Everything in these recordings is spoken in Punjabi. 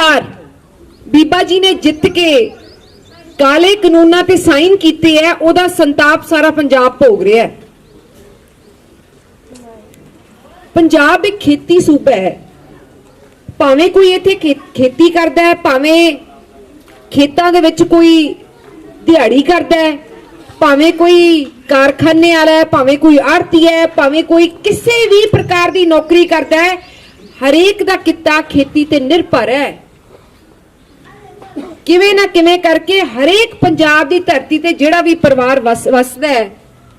ਵਾਰ ਬੀਬਾ ਜੀ ਨੇ ਜਿੱਤ ਕੇ ਕਾਲੇ ਕਾਨੂੰਨਾਂ ਤੇ ਸਾਈਨ ਕੀਤੇ ਹੈ ਉਹਦਾ ਸੰਤਾਪ ਸਾਰਾ ਪੰਜਾਬ ਭੋਗ ਰਿਹਾ ਹੈ ਪੰਜਾਬ ਇੱਕ ਖੇਤੀ ਸੂਬਾ ਹੈ ਭਾਵੇਂ ਕੋਈ ਇੱਥੇ ਖੇਤੀ ਕਰਦਾ ਹੈ ਭਾਵੇਂ ਖੇਤਾਂ ਦੇ ਵਿੱਚ ਕੋਈ ਦਿਹਾੜੀ ਕਰਦਾ ਹੈ ਭਾਵੇਂ ਕੋਈ ਕਾਰਖਾਨੇ ਵਾਲਾ ਹੈ ਭਾਵੇਂ ਕੋਈ ਆੜਤੀ ਹੈ ਭਾਵੇਂ ਕੋਈ ਕਿਸੇ ਵੀ ਪ੍ਰਕਾਰ ਦੀ ਨੌਕਰੀ ਕਰਦਾ ਹੈ ਹਰੇਕ ਦਾ ਕਿੱਤਾ ਖੇਤੀ ਤੇ ਨਿਰਭਰ ਹੈ ਕਿਵੇਂ ਨਾ ਕਿਵੇਂ ਕਰਕੇ ਹਰੇਕ ਪੰਜਾਬ ਦੀ ਧਰਤੀ ਤੇ ਜਿਹੜਾ ਵੀ ਪਰਿਵਾਰ ਵਸ- ਵਸਦਾ ਹੈ,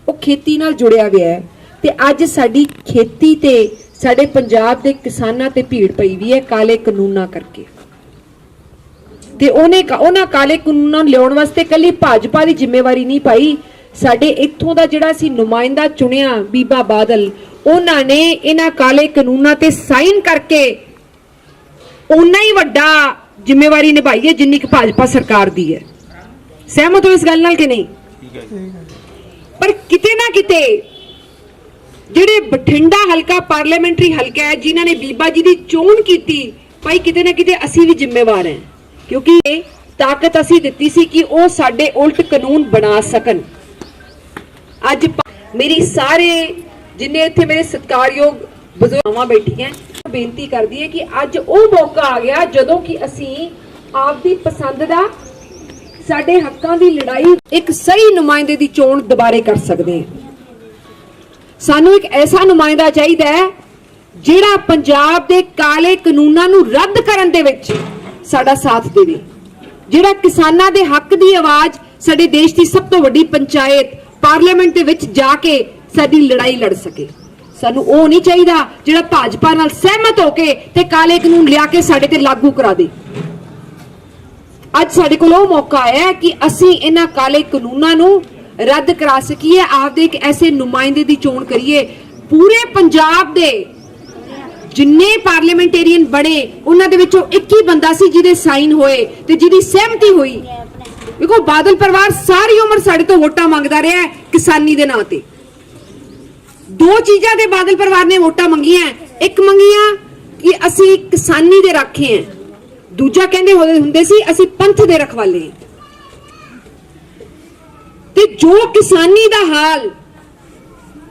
ਉਹ ਖੇਤੀ ਨਾਲ ਜੁੜਿਆ ਹੋਇਆ ਹੈ। ਤੇ ਅੱਜ ਸਾਡੀ ਖੇਤੀ ਤੇ ਸਾਡੇ ਪੰਜਾਬ ਦੇ ਕਿਸਾਨਾਂ ਤੇ ਭੀੜ ਪਈ ਵੀ ਹੈ ਕਾਲੇ ਕਾਨੂੰਨਾਂ ਕਰਕੇ। ਤੇ ਉਹਨੇ ਉਹਨਾਂ ਕਾਲੇ ਕਾਨੂੰਨਾਂ ਨੂੰ ਲਿਆਉਣ ਵਾਸਤੇ ਕੱਲੀ ਭਾਜਪਾ ਦੀ ਜ਼ਿੰਮੇਵਾਰੀ ਨਹੀਂ ਪਾਈ। ਸਾਡੇ ਇੱਥੋਂ ਦਾ ਜਿਹੜਾ ਸੀ ਨੁਮਾਇੰਦਾ ਚੁਣਿਆ ਬੀਬਾ ਬਾਦਲ, ਉਹਨਾਂ ਨੇ ਇਹਨਾਂ ਕਾਲੇ ਕਾਨੂੰਨਾਂ ਤੇ ਸਾਈਨ ਕਰਕੇ ਉਨਾ ਹੀ ਵੱਡਾ ਜ਼ਿੰਮੇਵਾਰੀ ਨਿਭਾਈ ਹੈ ਜਿੰਨੀ ਕਿ ਭਾਜਪਾ ਸਰਕਾਰ ਦੀ ਹੈ। ਸਹਿਮਤ ਹੋ ਇਸ ਗੱਲ ਨਾਲ ਕਿ ਨਹੀਂ? ਪਰ ਕਿਤੇ ਨਾ ਕਿਤੇ ਜਿਹੜੇ ਬਠਿੰਡਾ ਹਲਕਾ ਪਾਰਲੀਮੈਂਟਰੀ ਹਲਕਾ ਹੈ ਜਿਨ੍ਹਾਂ ਨੇ ਬੀਬਾ ਜੀ ਦੀ ਚੋਣ ਕੀਤੀ ਭਾਈ ਕਿਤੇ ਨਾ ਕਿਤੇ ਅਸੀਂ ਵੀ ਜ਼ਿੰਮੇਵਾਰ ਹਾਂ। ਕਿਉਂਕਿ ਇਹ ਤਾਕਤ ਅਸੀਂ ਦਿੱਤੀ ਸੀ ਕਿ ਉਹ ਸਾਡੇ ਉਲਟ ਕਾਨੂੰਨ ਬਣਾ ਸਕਣ। ਅੱਜ ਮੇਰੀ ਸਾਰੇ ਜਿੰਨੇ ਇੱਥੇ ਮੇਰੇ ਸਤਿਕਾਰਯੋਗ ਬਜ਼ੁਰਗਾਂ ਬੈਠੀਆਂ ਬੇਨਤੀ ਕਰਦੀ ਹੈ ਕਿ ਅੱਜ ਉਹ ਮੌਕਾ ਆ ਗਿਆ ਜਦੋਂ ਕਿ ਅਸੀਂ ਆਪਦੀ ਪਸੰਦ ਦਾ ਸਾਡੇ ਹੱਕਾਂ ਦੀ ਲੜਾਈ ਇੱਕ ਸਹੀ ਨੁਮਾਇੰਦੇ ਦੀ ਚੋਣ ਦੁਬਾਰੇ ਕਰ ਸਕਦੇ ਹਾਂ। ਸਾਨੂੰ ਇੱਕ ਐਸਾ ਨੁਮਾਇੰਦਾ ਚਾਹੀਦਾ ਹੈ ਜਿਹੜਾ ਪੰਜਾਬ ਦੇ ਕਾਲੇ ਕਾਨੂੰਨਾਂ ਨੂੰ ਰੱਦ ਕਰਨ ਦੇ ਵਿੱਚ ਸਾਡਾ ਸਾਥ ਦੇਵੇ, ਜਿਹੜਾ ਕਿਸਾਨਾਂ ਦੇ ਹੱਕ ਦੀ ਆਵਾਜ਼ ਸਾਡੇ ਦੇਸ਼ ਦੀ ਸਭ ਤੋਂ ਵੱਡੀ ਪੰਚਾਇਤ, ਪਾਰਲੀਮੈਂਟ ਦੇ ਵਿੱਚ ਜਾ ਕੇ ਸਾਡੀ ਲੜਾਈ ਲੜ ਸਕੇ। ਸਾਨੂੰ ਉਹ ਨਹੀਂ ਚਾਹੀਦਾ ਜਿਹੜਾ ਭਾਜਪਾ ਨਾਲ ਸਹਿਮਤ ਹੋ ਕੇ ਤੇ ਕਾਲੇ ਕਾਨੂੰਨ ਲਿਆ ਕੇ ਸਾਡੇ ਤੇ ਲਾਗੂ ਕਰਾ ਦੇ। ਅੱਜ ਸਾਡੇ ਕੋਲ ਉਹ ਮੌਕਾ ਆਇਆ ਹੈ ਕਿ ਅਸੀਂ ਇਹਨਾਂ ਕਾਲੇ ਕਾਨੂੰਨਾਂ ਨੂੰ ਰੱਦ ਕਰਾ ਸਕੀਏ, ਆਪਦੇ ਇੱਕ ਐਸੇ ਨੁਮਾਇੰਦੇ ਦੀ ਚੋਣ ਕਰੀਏ। ਪੂਰੇ ਪੰਜਾਬ ਦੇ ਜਿੰਨੇ ਪਾਰਲੀਮੈਂਟੇਰੀਅਨ ਬਣੇ, ਉਹਨਾਂ ਦੇ ਵਿੱਚੋਂ ਇੱਕ ਹੀ ਬੰਦਾ ਸੀ ਜਿਹਦੇ ਸਾਈਨ ਹੋਏ ਤੇ ਜਿਹਦੀ ਸਹਿਮਤੀ ਹੋਈ। ਦੇਖੋ, ਬਾਦਲ ਪਰਿਵਾਰ ਸਾਰੀ ਉਮਰ ਸਾਡੇ ਤੋਂ ਵੋਟਾਂ ਮੰਗਦਾ ਰਿਹਾ ਕਿਸਾਨੀ ਦੇ ਨਾਂ ਤੇ। ਦੋ ਚੀਜ਼ਾਂ ਦੇ ਬਾਦਲ ਪਰਿਵਾਰ ਨੇ ਵੋਟਾਂ ਮੰਗੀਆਂ ਇੱਕ ਮੰਗੀਆਂ ਕਿ ਅਸੀਂ ਕਿਸਾਨੀ ਦੇ ਰਾਖੇ ਹਾਂ। ਦੂਜਾ ਕਹਿੰਦੇ ਹੋਏ ਹੁੰਦੇ ਸੀ, ਅਸੀਂ ਪੰਥ ਦੇ ਰਖਵਾਲੇ ਤੇ ਜੋ ਕਿਸਾਨੀ ਦਾ ਹਾਲ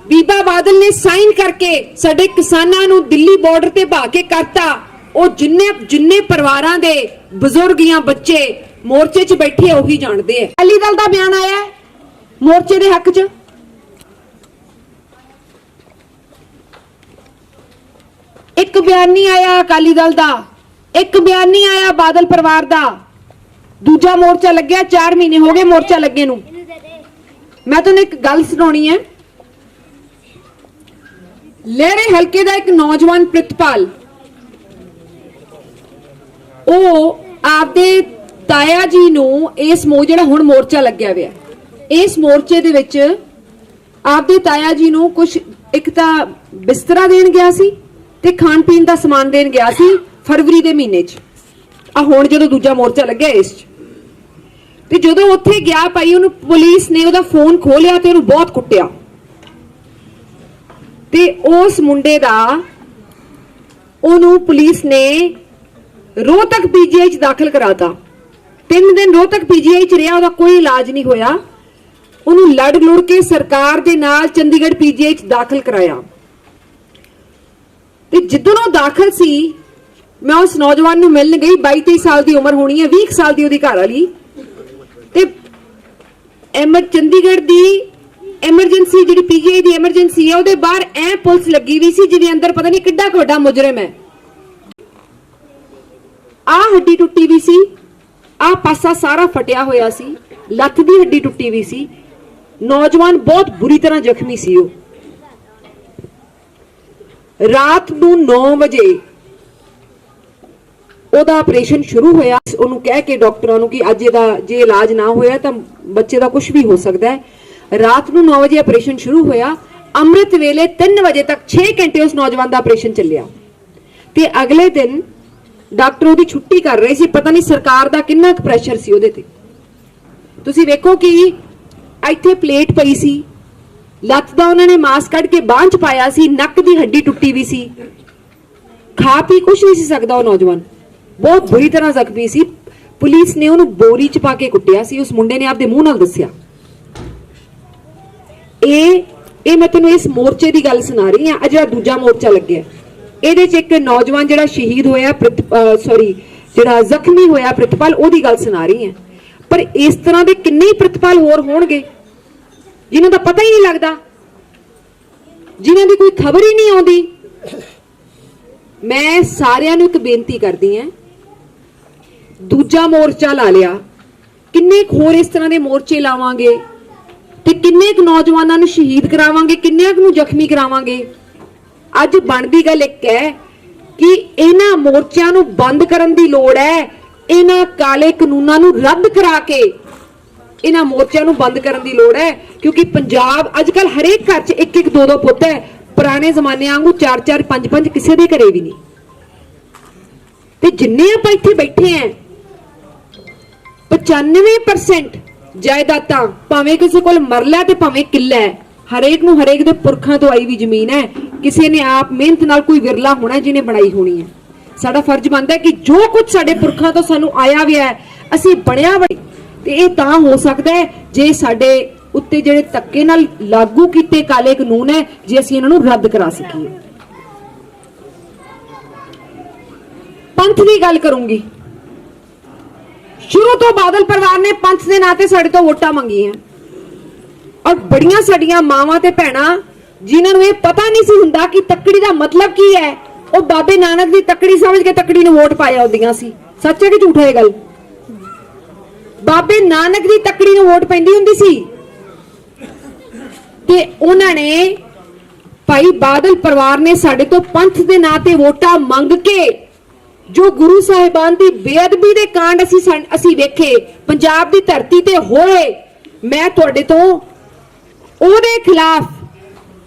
ਬੀਬਾ ਬਾਦਲ ਨੇ ਸਾਈਨ ਕਰਕੇ ਸਾਡੇ ਕਿਸਾਨਾਂ ਨੂੰ ਦਿੱਲੀ ਬਾਰਡਰ ਤੇ ਭਾ ਕੇ ਕਰਤਾ, ਉਹ ਜਿੰਨੇ ਜਿੰਨੇ ਪਰਿਵਾਰਾਂ ਦੇ ਬਜ਼ੁਰਗ ਜਾਂ ਬੱਚੇ ਮੋਰਚੇ 'ਚ ਬੈਠੇ ਉਹੀ ਜਾਣਦੇ ਆ। ਅਕਾਲੀ ਦਲ ਦਾ ਬਿਆਨ ਆਇਆ ਮੋਰਚੇ ਦੇ ਹੱਕ 'ਚ। ਇੱਕ ਬਿਆਨ ਨਹੀਂ ਆਇਆ ਅਕਾਲੀ ਦਲ ਦਾ। ਇੱਕ ਬਿਆਨ ਨਹੀਂ ਆਇਆ ਬਾਦਲ ਪਰਿਵਾਰ ਦਾ। ਦੂਜਾ ਮੋਰਚਾ ਲੱਗਿਆ 4 ਮਹੀਨੇ ਹੋ ਗਏ ਮੋਰਚਾ ਲੱਗੇ ਨੂੰ। ਮੈਂ ਤੁਹਾਨੂੰ ਇੱਕ ਗੱਲ ਸੁਣਾਉਣੀ ਹੈ। ਲਹਿਰੇ ਹਲਕੇ ਦਾ ਇੱਕ ਨੌਜਵਾਨ ਪ੍ਰਿਤਪਾਲ, ਉਹ ਆਪਦੇ ਤਾਇਆ ਜੀ ਨੂੰ ਇਸ ਮੋ, ਜਿਹੜਾ ਹੁਣ ਮੋਰਚਾ ਲੱਗਿਆ ਹੋਇਆ, ਇਸ ਮੋਰਚੇ ਦੇ ਵਿੱਚ ਆਪਦੇ ਤਾਇਆ ਜੀ ਨੂੰ ਕੁਝ ਇੱਕ ਤਾਂ ਬਿਸਤਰਾ ਦੇਣ ਗਿਆ ਸੀ। ਤੇ ਖਾਣ ਪੀਣ ਦਾ ਸਮਾਨ ਦੇਣ ਗਿਆ ਸੀ ਫਰਵਰੀ ਦੇ ਮਹੀਨੇ 'ਚ। ਆ ਹੁਣ ਜਦੋਂ ਦੂਜਾ ਮੋਰਚਾ ਲੱਗਿਆ ਇਸ 'ਚ। ਤੇ ਜਦੋਂ ਉੱਥੇ ਗਿਆ ਭਾਈ, ਉਹਨੂੰ ਪੁਲਿਸ ਨੇ ਉਹਦਾ ਫੋਨ ਖੋਲਿਆ ਤੇ ਉਹਨੂੰ ਬਹੁਤ ਕੁੱਟਿਆ। ਤੇ ਉਸ ਮੁੰਡੇ ਦਾ ਉਹਨੂੰ ਪੁਲਿਸ ਨੇ ਰੋਹਤਕ ਪੀਜੀਆਈ ਚ ਦਾਖਲ ਕਰਾਤਾ। ਤਿੰਨ ਦਿਨ ਰੋਹਤਕ ਪੀਜੀਆਈ ਚ ਰਿਹਾ, ਉਹਦਾ ਕੋਈ ਇਲਾਜ ਨਹੀਂ ਹੋਇਆ। ਉਹਨੂੰ ਲੜ ਲੁੜ ਕੇ ਸਰਕਾਰ ਦੇ ਨਾਲ ਚੰਡੀਗੜ੍ਹ ਪੀਜੀਆਈ ਚ ਦਾਖਲ ਕਰਾਇਆ। ਤੇ ਜਿੱਦਣ ਉਹ ਦਾਖਲ ਸੀ, ਮੈਂ ਉਸ ਨੌਜਵਾਨ ਨੂੰ ਮਿਲਣ ਗਈ 22 23 ਸਾਲ ਦੀ ਉਮਰ ਹੋਣੀ ਹੈ 20 ਕੁ ਸਾਲ ਦੀ ਉਹਦੀ ਘਰ ਵਾਲੀ। ਤੇ ਐਮਰ ਚੰਡੀਗੜ੍ਹ ਦੀ ਐਮਰਜੈਂਸੀ, ਜਿਹੜੀ ਪੀਜੀਆਈ ਦੀ ਐਮਰਜੈਂਸੀ ਹੈ, ਉਹਦੇ ਬਾਹਰ ਐ ਪੁਲਿਸ ਲੱਗੀ ਵੀ ਸੀ, ਜਿਹਦੇ ਅੰਦਰ ਪਤਾ ਨਹੀਂ ਕਿੱਡਾ ਕੁ ਵੱਡਾ ਮੁਜਰਮ ਹੈ। ਆ ਹੱਡੀ ਟੁੱਟੀ ਵੀ ਸੀ ਆ ਪਾਸਾ ਸਾਰਾ ਫਟਿਆ ਹੋਇਆ ਸੀ, ਲੱਤ ਦੀ ਹੱਡੀ ਟੁੱਟੀ ਵੀ ਸੀ। ਨੌਜਵਾਨ ਬਹੁਤ ਬੁਰੀ ਤਰ੍ਹਾਂ ਜ਼ਖਮੀ ਸੀ ਉਹ। ਰਾਤ ਨੂੰ 9 ਵਜੇ ਉਹਦਾ ਆਪਰੇਸ਼ਨ ਸ਼ੁਰੂ ਹੋਇਆ। ਉਹਨੂੰ ਕਹਿ ਕੇ ਡਾਕਟਰਾਂ ਨੂੰ ਕਿ ਅੱਜ ਇਹਦਾ ਜੇ ਇਲਾਜ ਨਾ ਹੋਇਆ ਤਾਂ ਬੱਚੇ ਦਾ ਕੁਝ ਵੀ ਹੋ ਸਕਦਾ ਹੈ। ਰਾਤ ਨੂੰ 9 ਵਜੇ ਆਪਰੇਸ਼ਨ ਸ਼ੁਰੂ ਹੋਇਆ। ਅੰਮ੍ਰਿਤ ਵੇਲੇ 3 ਵਜੇ ਤੱਕ 6 ਘੰਟੇ ਉਸ ਨੌਜਵਾਨ ਦਾ ਆਪਰੇਸ਼ਨ ਚੱਲਿਆ। ਤੇ ਅਗਲੇ ਦਿਨ ਡਾਕਟਰ ਉਹਦੀ ਛੁੱਟੀ ਕਰ ਰਹੇ ਸੀ। ਪਤਾ ਨਹੀਂ ਸਰਕਾਰ ਦਾ ਕਿੰਨਾ ਕੁ ਪ੍ਰੈਸ਼ਰ ਸੀ ਉਹਦੇ ਤੇ। ਤੁਸੀਂ ਵੇਖੋ ਕਿ ਇੱਥੇ ਪਲੇਟ ਪਈ ਸੀ। ਲੱਤ ਦਾ ਉਹਨਾਂ ਨੇ ਮਾਸ ਕੱਢ ਕੇ ਬਾਂਹ ਚ ਪਾਇਆ ਸੀ, ਨੱਕ ਦੀ ਹੱਡੀ ਟੁੱਟੀ ਵੀ ਸੀ। ਖਾ ਪੀ ਕੁਝ ਨਹੀਂ ਸੀ ਸਕਦਾ ਉਹ ਨੌਜਵਾਨ। ਬਹੁਤ ਬੁਰੀ ਤਰ੍ਹਾਂ ਜ਼ਖਮੀ ਸੀ। ਪੁਲਿਸ ਨੇ ਉਹਨੂੰ ਬੋਰੀ ਚ ਪਾ ਕੇ ਕੁੱਟਿਆ ਸੀ। ਉਸ ਮੁੰਡੇ ਨੇ ਆਪਦੇ ਮੂੰਹ ਨਾਲ ਦੱਸਿਆ। ਇਹ ਇਹ ਮੈਂ ਤੁਹਾਨੂੰ ਇਸ ਮੋਰਚੇ ਦੀ ਗੱਲ ਸੁਣਾ ਰਹੀ ਹਾਂ। ਆ ਜਿਹੜਾ ਦੂਜਾ ਮੋਰਚਾ ਲੱਗਿਆ। ਇਹਦੇ ਚ ਇੱਕ ਨੌਜਵਾਨ ਜਿਹੜਾ ਸ਼ਹੀਦ ਹੋਇਆ ਸੌਰੀ ਜਿਹੜਾ ਜ਼ਖਮੀ ਹੋਇਆ, ਪ੍ਰਿਤਪਾਲ, ਉਹਦੀ ਗੱਲ ਸੁਣਾ ਰਹੀ ਹਾਂ। ਪਰ ਇਸ ਤਰ੍ਹਾਂ ਦੇ ਕਿੰਨੇ ਹੀ ਪ੍ਰਿਤਪਾਲ ਹੋਰ ਹੋਣਗੇ। ਜਿਨ੍ਹਾਂ ਦਾ ਪਤਾ ਹੀ ਨਹੀਂ ਲੱਗਦਾ। ਜਿਨ੍ਹਾਂ ਦੀ ਕੋਈ ਖਬਰ ਹੀ ਨਹੀਂ ਆਉਂਦੀ। ਮੈਂ ਸਾਰਿਆਂ ਨੂੰ ਇੱਕ ਬੇਨਤੀ ਕਰਦੀ ਹਾਂ। ਦੂਜਾ ਮੋਰਚਾ ਲਾ ਲਿਆ। ਕਿੰਨੇ ਕੁ ਹੋਰ ਇਸ ਤਰ੍ਹਾਂ ਦੇ ਮੋਰਚੇ ਲਾਵਾਂਗੇ ਤੇ ਕਿੰਨੇ ਕੁ ਨੌਜਵਾਨਾਂ ਨੂੰ ਸ਼ਹੀਦ ਕਰਾਵਾਂਗੇ, ਕਿੰਨੇ ਕੁ ਨੂੰ ਜ਼ਖਮੀ ਕਰਾਵਾਂਗੇ? ਅੱਜ ਬਣਦੀ ਗੱਲ ਇੱਕ ਹੈ ਕਿ ਇਹਨਾਂ ਮੋਰਚਿਆਂ ਨੂੰ ਬੰਦ ਕਰਨ ਦੀ ਲੋੜ ਹੈ। ਇਹਨਾਂ ਕਾਲੇ ਕਾਨੂੰਨਾਂ ਨੂੰ ਰੱਦ ਕਰਾ ਕੇ ਇਹਨਾਂ ਮੋਰਚਿਆਂ ਨੂੰ ਬੰਦ ਕਰਨ ਦੀ ਲੋੜ ਹੈ, ਕਿਉਂਕਿ ਪੰਜਾਬ ਅੱਜ ਕੱਲ ਹਰੇਕ ਘਰ 'ਚ ਇੱਕ ਇੱਕ ਦੋ ਦੋ ਪੁੱਤ ਹੈ। ਪੁਰਾਣੇ ਜ਼ਮਾਨੇ ਵਾਂਗੂ ਚਾਰ ਚਾਰ ਪੰਜ ਪੰਜ ਕਿਸੇ ਦੇ ਘਰੇ ਵੀ ਨਹੀਂ। ਤੇ ਜਿੰਨੇ ਆਪਾਂ ਇੱਥੇ ਬੈਠੇ ਆਂ 95% ਜਾਇਦਾਦਾਂ ਭਾਵੇਂ ਕਿਸੇ ਕੋਲ ਮਰਲਾ ਤੇ ਭਾਵੇਂ ਕਿੱਲਾ ਹੈ, ਹਰੇਕ ਨੂੰ ਹਰੇਕ ਦੇ ਪੁਰਖਾਂ ਤੋਂ ਆਈ ਵੀ ਜ਼ਮੀਨ ਹੈ। ਕਿਸੇ ਨੇ ਆਪ ਮਿਹਨਤ ਨਾਲ ਕੋਈ ਵਿਰਲਾ ਹੋਣਾ ਜਿਹਨੇ ਬਣਾਈ ਹੋਣੀ ਹੈ। ਸਾਡਾ ਫਰਜ਼ ਬਣਦਾ ਹੈ ਕਿ ਜੋ ਕੁਝ ਸਾਡੇ ਪੁਰਖਾਂ ਤੋਂ ਸਾਨੂੰ ਆਇਆ ਵੀ ਹੈ, ਅਸੀਂ ਬਣਿਆ ਬਈ ਤੇ ਇਹ ਤਾਂ ਹੋ ਸਕਦਾ ਹੈ ਜੇ ਸਾਡੇ ਉੱਤੇ ਜਿਹੜੇ ਧੱਕੇ ਨਾਲ ਲਾਗੂ ਕੀਤੇ ਕਾਲੇ ਕਾਨੂੰਨ ਹੈ, ਜੇ ਅਸੀਂ ਇਹਨਾਂ ਨੂੰ ਰੱਦ ਕਰਾ ਸਕੀਏ। ਪੰਥ ਦੀ ਗੱਲ ਕਰੂੰਗੀ। ਸ਼ੁਰੂ ਤੋਂ ਬਾਦਲ ਪਰਿਵਾਰ ਨੇ ਪੰਥ ਦੇ ਨਾਂ ਤੇ ਸਾਡੇ ਤੋਂ ਵੋਟਾਂ ਮੰਗੀਆਂ। ਔਰ ਬੜੀਆਂ ਸਾਡੀਆਂ ਮਾਵਾਂ ਤੇ ਭੈਣਾਂ, ਜਿਨ੍ਹਾਂ ਨੂੰ ਇਹ ਪਤਾ ਨਹੀਂ ਸੀ ਹੁੰਦਾ ਕਿ ਤੱਕੜੀ ਦਾ ਮਤਲਬ ਕੀ ਹੈ, ਉਹ ਬਾਬੇ ਨਾਨਕ ਦੀ ਤੱਕੜੀ ਸਮਝ ਕੇ ਤੱਕੜੀ ਨੂੰ ਵੋਟ ਪਾਇਆ ਹੁੰਦੀਆਂ ਸੀ। ਸੱਚ ਹੈ ਕਿ ਝੂਠ ਹੈ ਇਹ ਗੱਲ? ਬਾਬੇ ਨਾਨਕ ਦੀ ਤੱਕੜੀ ਨੂੰ ਵੋਟ ਪੈਂਦੀ ਹੁੰਦੀ ਸੀ। ਤੇ ਉਹਨਾਂ ਨੇ ਭਾਈ ਬਾਦਲ ਪਰਿਵਾਰ ਨੇ ਸਾਡੇ ਤੋਂ ਪੰਥ ਦੇ ਨਾਂ ਤੇ ਵੋਟਾਂ ਮੰਗ ਕੇ, ਜੋ ਗੁਰੂ ਸਾਹਿਬਾਨ ਦੀ ਬੇਅਦਬੀ ਦੇ ਕਾਂਡ ਅਸੀਂ ਅਸੀਂ ਵੇਖੇ, ਪੰਜਾਬ ਦੀ ਧਰਤੀ ਤੇ ਹੋਏ, ਮੈਂ ਤੁਹਾਡੇ ਤੋਂ ਉਹਦੇ ਖਿਲਾਫ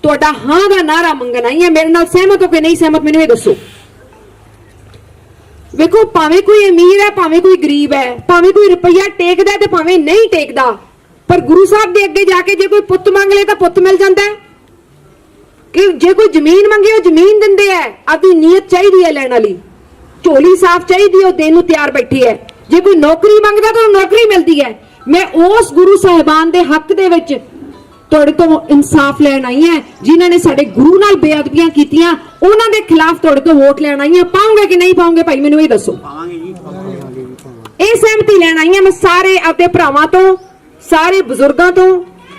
ਤੁਹਾਡਾ ਹਾਂ ਦਾ ਨਾਰਾ ਮੰਗਣਾ ਆਈ ਹਾਂ। ਮੇਰੇ ਨਾਲ ਸਹਿਮਤ ਹੋ ਕਿ ਨਹੀਂ ਸਹਿਮਤ, ਮੈਨੂੰ ਇਹ ਦੱਸੋ। ਵੇਖੋ ਭਾਵੇਂ ਕੋਈ ਅਮੀਰ ਹੈ ਭਾਵੇਂ ਕੋਈ ਗਰੀਬ ਹੈ ਭਾਵੇਂ ਕੋਈ ਰੁਪਈਆ ਟੇਕਦਾ ਤੇ ਭਾਵੇਂ ਨਹੀਂ ਟੇਕਦਾ ਪਰ ਗੁਰੂ ਸਾਹਿਬ ਦੇ ਅੱਗੇ ਜਾ ਕੇ ਜੇ ਕੋਈ ਪੁੱਤ ਮੰਗ ਲੇ ਤਾਂ ਪੁੱਤ ਮਿਲ ਜਾਂਦਾ ਹੈ। ਕਿ ਜੇ ਕੋਈ ਜ਼ਮੀਨ ਮੰਗੇ ਉਹ ਜ਼ਮੀਨ ਦਿੰਦੇ ਐ ਆਪਣੀ ਨੀਅਤ ਚਾਹੀਦੀ ਹੈ ਲੈਣ ਵਾਲੀ। ਝੋਲੀ ਸਾਫ਼ ਚਾਹੀਦੀ ਹੈ, ਉਹ ਦੇਣ ਨੂੰ ਤਿਆਰ ਬੈਠੀ ਹੈ। ਜੇ ਕੋਈ ਨੌਕਰੀ ਮੰਗਦਾ ਤਾਂ ਉਹਨੂੰ ਨੌਕਰੀ ਮਿਲਦੀ ਹੈ। ਮੈਂ ਉਸ ਗੁਰੂ ਸਾਹਿਬਾਨ ਦੇ ਹੱਕ ਦੇ ਵਿੱਚ ਤੁਹਾਡੇ ਤੋਂ ਇਨਸਾਫ ਲੈਣ ਆਈ ਹਾਂ ਜਿਨ੍ਹਾਂ ਨੇ ਸਾਡੇ ਗੁਰੂ ਨਾਲ ਬੇਅਦਬੀਆਂ ਕੀਤੀਆਂ ਉਹਨਾਂ ਦੇ ਖਿਲਾਫ ਤੁਹਾਡੇ ਤੋਂ ਵੋਟ ਲੈਣ ਆਈ ਹਾਂ। ਪਾਉਂਗੇ ਕਿ ਨਹੀਂ ਪਾਉਂਗੇ ਭਾਈ ਮੈਨੂੰ ਇਹ ਦੱਸੋ। ਇਹ ਸਹਿਮਤੀ ਲੈਣ ਆਈ ਹਾਂ ਮੈਂ ਸਾਰੇ ਆਪਣੇ ਭਰਾਵਾਂ ਤੋਂ ਸਾਰੇ ਬਜ਼ੁਰਗਾਂ ਤੋਂ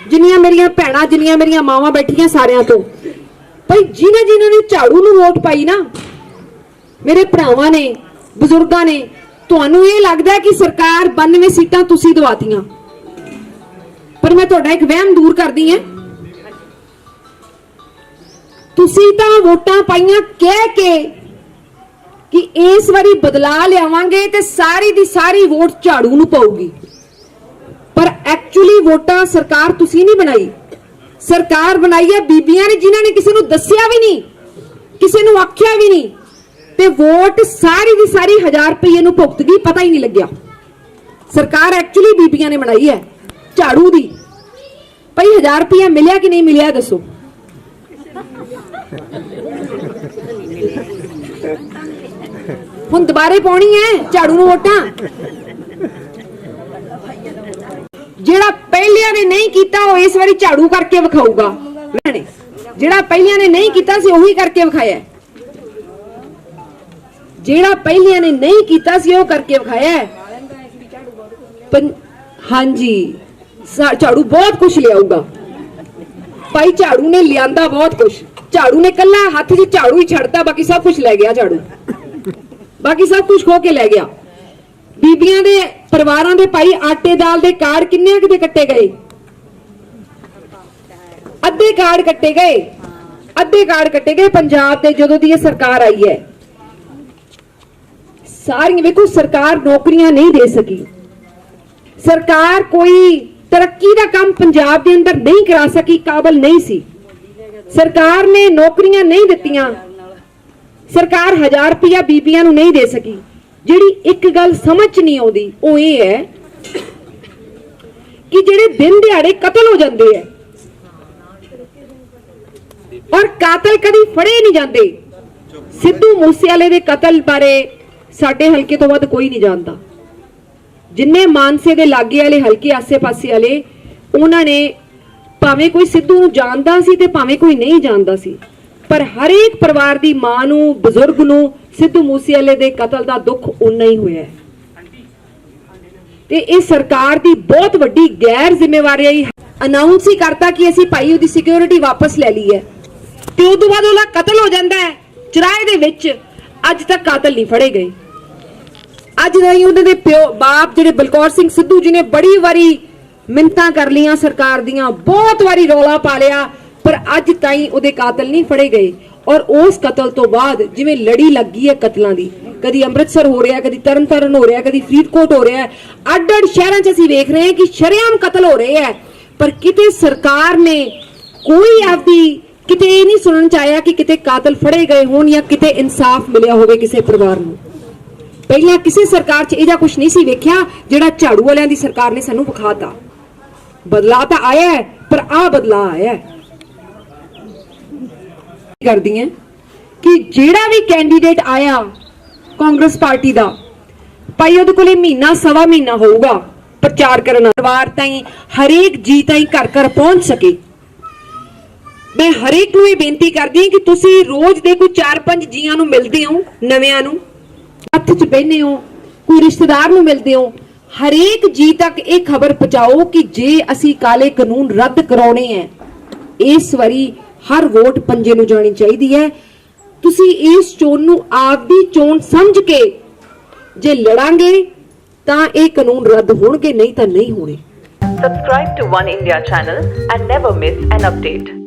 ਜਿੰਨੀਆਂ ਮੇਰੀਆਂ ਭੈਣਾਂ ਜਿੰਨੀਆਂ ਮੇਰੀਆਂ ਮਾਵਾਂ ਬੈਠੀਆਂ ਸਾਰਿਆਂ ਤੋਂ। ਭਾਈ ਜਿਨ੍ਹਾਂ ਜਿਨ੍ਹਾਂ ਨੇ ਝਾੜੂ ਨੂੰ ਵੋਟ ਪਾਈ ਨਾ ਮੇਰੇ ਭਰਾਵਾਂ ਨੇ ਬਜ਼ੁਰਗਾਂ ਨੇ ਤੁਹਾਨੂੰ ਇਹ ਲੱਗਦਾ ਕਿ ਸਰਕਾਰ 92 ਸੀਟਾਂ ਤੁਸੀਂ ਦਵਾਤੀਆਂ। ਪਰ ਮੈਂ ਤੁਹਾਡਾ ਇੱਕ ਵਹਿਮ ਦੂਰ ਕਰਦੀ ਹਾਂ। ਤੁਸੀਂ ਤਾਂ ਵੋਟਾਂ ਪਾਈਆਂ ਕਹਿ ਕੇ ਕਿ ਇਸ ਵਾਰੀ ਬਦਲਾ ਲਿਆਵਾਂਗੇ ਤੇ ਸਾਰੀ ਦੀ ਸਾਰੀ ਵੋਟ ਝਾੜੂ ਨੂੰ ਪਾਊਗੀ। ਪਰ ਐਕਚੁਅਲੀ ਵੋਟਾਂ ਸਰਕਾਰ ਤੁਸੀਂ ਨਹੀਂ ਬਣਾਈ। ਸਰਕਾਰ ਬਣਾਈ ਹੈ ਬੀਬੀਆਂ ਨੇ, ਜਿਨ੍ਹਾਂ ਨੇ ਕਿਸੇ ਨੂੰ ਦੱਸਿਆ ਵੀ ਨਹੀਂ, ਕਿਸੇ ਨੂੰ ਆਖਿਆ ਵੀ ਨਹੀਂ। ਤੇ ਵੋਟ ਸਾਰੀ ਦੀ ਸਾਰੀ 1000 ਰੁਪਏ ਨੂੰ ਭੁਗਤ ਗਈ, ਪਤਾ ਹੀ ਨਹੀਂ ਲੱਗਿਆ। ਸਰਕਾਰ ਐਕਚੁਅਲੀ ਬੀਬੀਆਂ ਨੇ ਬਣਾਈ ਹੈ। ਝਾੜੂ ਦੀ। ਭਈ 1000 ਰੁਪਇਆ ਮਿਲਿਆ ਕਿ ਨਹੀਂ ਮਿਲਿਆ ਦੱਸੋ? ਹੁਣ ਦੁਬਾਰੇ ਪਾਉਣੀ ਹੈ ਝਾੜੂ ਨੂੰ ਵੋਟਾਂ? ਜਿਹੜਾ ਪਹਿਲਿਆਂ ਨੇ ਨਹੀਂ ਕੀਤਾ ਉਹ ਇਸ ਵਾਰੀ ਝਾੜੂ ਕਰਕੇ ਵਿਖਾਊਗਾ। ਉਹਨਾਂ ਜਿਹੜਾ ਪਹਿਲਿਆਂ ਨੇ ਨਹੀਂ ਕੀਤਾ ਸੀ ਉਹੀ ਕਰਕੇ ਵਿਖਾਇਆ ਜਿਹੜਾ ਪਹਿਲਿਆਂ ਨੇ ਨਹੀਂ ਕੀਤਾ ਸੀ ਉਹ ਕਰਕੇ ਵਿਖਾਇਆ ਪੰ- ਹਾਂਜੀ। ਝਾੜੂ ਬਹੁਤ ਕੁਝ ਲਿਆਊਗਾ। ਭਾਈ, ਝਾੜੂ ਨੇ ਲਿਆਂਦਾ ਬਹੁਤ ਕੁਝ ਝਾੜੂ ਨੇ ਕੱਲਾ ਹੱਥ 'ਚ ਝਾੜੂ ਹੀ ਛੱਡਤਾ, ਬਾਕੀ ਸਭ ਕੁਝ ਲੈ ਗਿਆ ਝਾੜੂ। ਬਾਕੀ ਸਭ ਕੁਝ ਖੋ ਕੇ ਲੈ ਗਿਆ। ਬੀਬੀਆਂ ਦੇ ਪਰਿਵਾਰਾਂ ਦੇ ਭਾਈ, ਆਟੇ ਦਾਲ ਦੇ ਕਾਰਡ ਕਿੰਨੇ ਕਿਤੇ ਕੱਟੇ ਗਏ? ਅੱਧੇ ਕਾਰਡ ਕੱਟੇ ਗਏ। ਅੱਧੇ ਕਾਰਡ ਕੱਟੇ ਗਏ ਪੰਜਾਬ ਦੇ, ਜਦੋਂ ਦੀ ਇਹ ਸਰਕਾਰ ਆਈ ਹੈ। ਸਾਰੀਆਂ ਵੇਖੋ, ਸਰਕਾਰ ਨੌਕਰੀਆਂ ਨਹੀਂ ਦੇ ਸਕੀ। ਸਰਕਾਰ ਕੋਈ ਤਰੱਕੀ ਦਾ ਕੰਮ ਪੰਜਾਬ ਦੇ ਅੰਦਰ ਨਹੀਂ ਕਰਾ ਸਕੀ, ਕਾਬਲ ਨਹੀਂ ਸੀ। ਸਰਕਾਰ ਨੇ ਨੌਕਰੀਆਂ ਨਹੀਂ ਦਿੱਤੀਆਂ। ਸਰਕਾਰ 1000 ਰੁਪਇਆ ਬੀਬੀਆਂ ਨੂੰ ਨਹੀਂ ਦੇ ਸਕੀ। ਜਿਹੜੀ ਇੱਕ ਗੱਲ ਸਮਝ ਨਹੀਂ ਆਉਂਦੀ, ਉਹ ਇਹ ਹੈ ਕਿ ਜਿਹੜੇ ਦਿਨ ਦਿਹਾੜੇ ਕਤਲ ਹੋ ਜਾਂਦੇ ਐ ਔਰ ਕਾਤਲ ਕਦੀ ਫੜੇ ਨਹੀਂ ਜਾਂਦੇ। ਸਿੱਧੂ ਮੂਸੇਵਾਲੇ ਦੇ ਕਤਲ ਬਾਰੇ ਸਾਡੇ ਹਲਕੇ ਤੋਂ ਵੱਧ ਕੋਈ ਨਹੀਂ ਜਾਣਦਾ। ਜਿੰਨੇ ਮਾਨਸੇ ਦੇ ਲਾਗੇ ਵਾਲੇ, ਹਲਕੇ ਆਸੇ-ਪਾਸੇ ਵਾਲੇ, ਉਹਨਾਂ ਨੇ ਭਾਵੇਂ ਕੋਈ ਸਿੱਧੂ ਨੂੰ ਜਾਣਦਾ ਸੀ ਤੇ ਭਾਵੇਂ ਕੋਈ ਨਹੀਂ ਜਾਣਦਾ ਸੀ, ਪਰ ਹਰੇਕ ਪਰਿਵਾਰ ਦੀ ਮਾਂ ਨੂੰ, ਬਜ਼ੁਰਗ ਨੂੰ, ਸਿੱਧੂ ਮੂਸੇਵਾਲੇ ਦੇ ਕਤਲ ਦਾ ਦੁੱਖ ਉਨਾ ਹੀ ਹੋਇਆ ਹੈ। ਤੇ ਇਹ ਸਰਕਾਰ ਦੀ ਬਹੁਤ ਵੱਡੀ ਗੈਰ ਜ਼ਿੰਮੇਵਾਰੀ ਅਨਾਉਂਸ ਹੀ ਕਰਤਾ ਕਿ ਅਸੀਂ ਭਾਈ ਉਹਦੀ ਸਿਕਿਉਰਿਟੀ ਵਾਪਸ ਲੈ ਲਈ ਹੈ। ਤੇ ਉਦੋਂ ਬਾਅਦ ਉਹਦਾ ਕਤਲ ਹੋ ਜਾਂਦਾ ਹੈ ਚੁਰਾਏ ਦੇ ਵਿੱਚ ਅੱਜ ਤੱਕ ਕਾਤਲ ਨਹੀਂ ਫੜੇ ਗਏ। ਅੱਜ ਤਾਈਂ ਉਹਨਾਂ ਦੇ ਪਿਓ ਬਾਪ ਜਿਹੜੇ ਬਲਕੌਰ ਸਿੰਘ ਸਿੱਧੂ ਜੀ ਨੇ ਬੜੀ ਵਾਰੀ ਮਿੰਤਾਂ ਕਰ ਲੀਆਂ ਸਰਕਾਰ ਦੀਆਂ ਬਹੁਤ ਵਾਰੀ ਰੌਲਾ ਪਾ ਲਿਆ, ਪਰ ਅੱਜ ਤਾਈਂ ਉਹਦੇ ਕਾਤਲ ਨਹੀਂ ਫੜੇ ਗਏ। ਔਰ ਉਸ ਕਤਲ ਤੋਂ ਬਾਅਦ ਜਿਵੇਂ ਲੜੀ ਲੱਗੀ ਹੈ ਕਤਲਾਂ ਦੀ, ਕਦੀ ਅੰਮ੍ਰਿਤਸਰ ਹੋ ਰਿਹਾ, ਕਦੀ ਤਰਨਤਾਰਨ ਹੋ ਰਿਹਾ, ਕਦੀ ਫਰੀਦਕੋਟ ਹੋ ਰਿਹਾ ਅੱਡ ਅੱਡ ਸ਼ਹਿਰਾਂ 'ਚ ਅਸੀਂ ਵੇਖ ਰਹੇ ਹਾਂ ਕਿ ਸ਼ਰੇਆਮ ਕਤਲ ਹੋ ਰਹੇ ਹੈ। ਪਰ ਕਿਤੇ ਸਰਕਾਰ ਨੇ ਕੋਈ ਆਪਦੀ ਕਿਤੇ ਇਹ ਨਹੀਂ ਸੁਣਨ ਚ ਆਇਆ ਕਿ ਕਿਤੇ ਕਾਤਲ ਫੜੇ ਗਏ ਹੋਣ ਜਾਂ ਕਿਤੇ ਇਨਸਾਫ ਮਿਲਿਆ ਹੋਵੇ ਕਿਸੇ ਪਰਿਵਾਰ ਨੂੰ। ਪਹਿਲਾਂ ਕਿਸੇ ਸਰਕਾਰ 'ਚ ਇਹਦਾ ਕੁਝ ਨਹੀਂ ਸੀ ਵੇਖਿਆ ਜਿਹੜਾ ਝਾੜੂ ਵਾਲਿਆਂ ਦੀ ਸਰਕਾਰ ਨੇ ਸਾਨੂੰ ਵਿਖਾਤਾ। ਬਦਲਾ ਤਾਂ ਆਇਆ ਹੈ, ਪਰ ਆ ਬਦਲਾ ਆਇਆ ਹੈ। ਕਰਦੀ ਹੈ ਕਿ ਜਿਹੜਾ ਵੀ ਕੈਂਡੀਡੇਟ ਆਇਆ ਕਾਂਗਰਸ ਪਾਰਟੀ ਦਾ ਭਾਈ ਉਹਦੇ ਕੋਲੇ ਮਹੀਨਾ ਸਵਾ ਮਹੀਨਾ ਹੋਊਗਾ ਪ੍ਰਚਾਰ ਕਰਨ ਵਾਰ ਤਾਈਂ ਹਰੇਕ ਜੀ ਤਾਈਂ ਘਰ ਘਰ ਪਹੁੰਚ ਸਕੇ। ਮੈਂ ਹਰੇਕ ਨੂੰ ਇਹ ਬੇਨਤੀ ਕਰਦੀ ਹਾਂ ਕਿ ਤੁਸੀਂ ਰੋਜ਼ ਦੇ ਕੋਈ 4-5 ਜੀਆਂ ਨੂੰ ਮਿਲਦੇ ਹੋ ਨਵਿਆਂ ਨੂੰ। ਹੱਥ 'ਚ ਬਹਿੰਦੇ ਹੋ, ਕੋਈ ਰਿਸ਼ਤੇਦਾਰ ਨੂੰ ਮਿਲਦੇ ਹੋ, ਹਰੇਕ ਜੀ ਤੱਕ ਇਹ ਖਬਰ ਪਹੁੰਚਾਓ ਕਿ ਜੇ ਅਸੀਂ ਕਾਲੇ ਕਾਨੂੰਨ ਰੱਦ ਕਰਾਉਣੇ ਹੈ, ਇਸ ਵਾਰੀ ਹਰ ਵੋਟ ਪੰਜੇ ਨੂੰ ਜਾਣੀ ਚਾਹੀਦੀ ਹੈ ਤੁਸੀਂ ਇਸ ਚੋਣ ਨੂੰ ਆਪਦੀ ਚੋਣ ਸਮਝ ਕੇ ਜੇ ਲੜਾਂਗੇ, ਤਾਂ ਇਹ ਕਾਨੂੰਨ ਰੱਦ ਹੋਣਗੇ, ਨਹੀਂ ਤਾਂ ਨਹੀਂ ਹੋਣੇ Subscribe to One India channel and never miss an update.